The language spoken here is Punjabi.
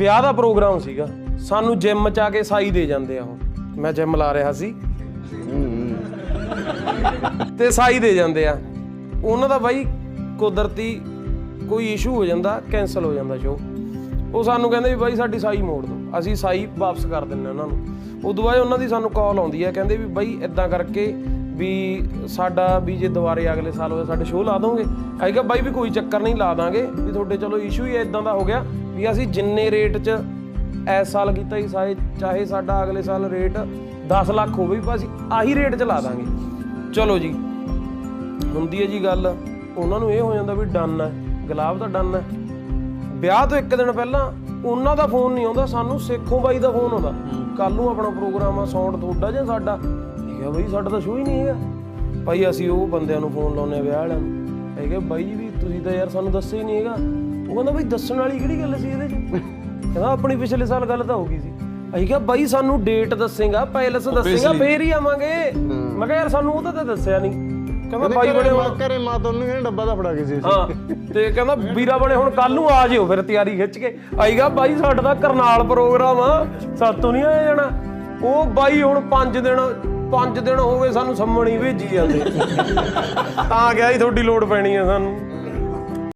ਵਿਆਹ ਦਾ ਪ੍ਰੋਗਰਾਮ ਸੀਗਾ। ਸਾਨੂੰ ਜਿਮ ਚ ਆ ਕੇ ਸਾਈ ਦੇ ਜਾਂਦੇ ਆ ਉਹ। ਮੈਂ ਜਿਮ ਲਾ ਰਿਹਾ ਸੀ। ਤੇ ਸਾਈ ਦੇ ਜਾਂਦੇ ਆ। ਉਹਨਾਂ ਦਾ ਬਾਈ ਕੁਦਰਤੀ ਕੋਈ ਇਸ਼ੂ ਹੋ ਜਾਂਦਾ ਕੈਨਸਲ ਹੋ ਜਾਂਦਾ ਸ਼ੋ ਉਹ ਸਾਨੂੰ ਕਹਿੰਦੇ ਵੀ ਬਾਈ ਸਾਡੀ ਸਾਈ ਮੋੜ ਦਿਓ। ਅਸੀਂ ਸਾਈ ਵਾਪਸ ਕਰ ਦਿੰਨੇ ਉਹਨਾਂ ਨੂੰ। ਉਦੋਂ ਬਾਅਦ ਉਹਨਾਂ ਦੀ ਸਾਨੂੰ ਕਾਲ ਆਉਂਦੀ ਹੈ ਕਹਿੰਦੇ ਵੀ ਬਾਈ ਇਦਾਂ ਕਰਕੇ ਵੀ ਸਾਡਾ ਵੀ ਜੇ ਦੁਬਾਰੇ ਅਗਲੇ ਸਾਲ ਹੋਇਆ, ਸਾਡੇ ਸ਼ੋਅ ਲਾ ਦੋਗੇ। ਅਸੀਂ ਕਿਹਾ ਬਾਈ ਵੀ ਕੋਈ ਚੱਕਰ ਨਹੀਂ, ਲਾ ਦਾਂਗੇ। ਵੀ ਤੁਹਾਡੇ ਚਲੋ ਇਸ਼ੂ ਹੀ ਇਦਾਂ ਦਾ ਹੋ ਗਿਆ। ਵੀ ਅਸੀਂ ਜਿੰਨੇ ਰੇਟ 'ਚ ਇਸ ਸਾਲ ਕੀਤਾ ਹੀ ਸਾਏ ਚਾਹੇ ਸਾਡਾ ਅਗਲੇ ਸਾਲ ਰੇਟ 10 ਲੱਖ ਹੋਵੇ ਵੀ ਅਸੀਂ ਆਹੀ ਰੇਟ 'ਚ ਲਾ ਦਾਂਗੇ। ਚਲੋ ਜੀ, ਹੁੰਦੀ ਹੈ ਜੀ ਗੱਲ। ਉਹਨਾਂ ਨੂੰ ਇਹ ਹੋ ਜਾਂਦਾ ਵੀ ਡਨ ਹੈ, ਗੁਲਾਬ ਦਾ ਡਨ ਹੈ। ਵਿਆਹ ਤੋਂ ਇੱਕ ਦਿਨ ਪਹਿਲਾਂ ਉਹਨਾਂ ਦਾ ਫੋਨ ਨਹੀਂ ਆਉਂਦਾ, ਸਾਨੂੰ ਸੇਖੋਂ ਬਾਈ ਦਾ ਫੋਨ ਆਉਂਦਾ। ਕੱਲ ਨੂੰ ਆਪਣਾ ਪ੍ਰੋਗਰਾਮ ਆ ਸਾਊਂਡ ਤੁਹਾਡਾ ਜਾਂ ਸਾਡਾ। ਠੀਕ ਹੈ ਬਾਈ, ਸਾਡਾ ਤਾਂ ਸ਼ੋਅ ਹੀ ਨਹੀਂ ਹੈਗਾ। ਭਾਈ, ਅਸੀਂ ਉਹ ਬੰਦਿਆਂ ਨੂੰ ਫੋਨ ਲਾਉਂਦੇ ਆ ਵਿਆਹ ਵਾਲਿਆਂ ਨੂੰ। ਹੈਗੇ ਬਾਈ ਜੀ ਵੀ ਤੁਸੀਂ ਤਾਂ ਯਾਰ ਸਾਨੂੰ ਦੱਸਿਆ ਹੀ ਨਹੀਂ ਹੈਗਾ। ਉਹ ਕਹਿੰਦਾ ਬਾਈ ਦੱਸਣ ਵਾਲੀ ਕਿਹੜੀ ਗੱਲ ਸੀ ਇਹਦੇ 'ਚ? ਕਹਿੰਦਾ ਆਪਣੀ ਪਿਛਲੇ ਸਾਲ ਗੱਲ ਤਾਂ ਹੋ ਗਈ ਸੀ। ਅਸੀਂ ਕਿਹਾ ਬਾਈ ਸਾਨੂੰ ਡੇਟ ਦੱਸੇਗਾ ਪੈਲਸ ਦੱਸੇਗਾ ਫੇਰ ਹੀ ਆਵਾਂਗੇ। ਮੈਂ ਕਿਹਾ ਯਾਰ ਸਾਨੂੰ ਉਹ ਤਾਂ ਤਾਂ ਦੱਸਿਆ ਨਹੀਂ। ਕਹਿੰਦਾ ਬਾਈ ਬਣੇ ਹੁਣ ਘਰੇ ਮਾਂ ਤੁਹਾਨੂੰ ਕਹਿੰਦੇ ਡੱਬਾ ਦਾ ਫੜਾ ਕੇ ਸੀ। ਹਾਂ ਤੇ ਕਹਿੰਦਾ ਵੀਰਾ ਬਣੇ ਹੁਣ ਕੱਲ ਨੂੰ ਆ ਜਿਓ ਫਿਰ ਤਿਆਰੀ ਖਿੱਚ ਕੇ। ਆਈਗਾ ਬਾਈ ਸਾਡਾ ਤਾਂ ਕਰਨਾਲ ਪ੍ਰੋਗਰਾਮ ਆ ਸਾਤੋਂ ਨਹੀਂ ਆਇਆ ਜਾਣਾ। ਉਹ ਬਾਈ ਹੁਣ 5 ਦਿਨ 5 ਦਿਨ ਹੋ ਗਏ ਸਾਨੂੰ ਸੰਮਣੀ ਭੇਜੀ ਜਾਂਦੇ। ਤਾਂ ਗਿਆ ਹੀ ਤੁਹਾਡੀ ਲੋੜ ਪੈਣੀ ਆ ਸਾਨੂੰ।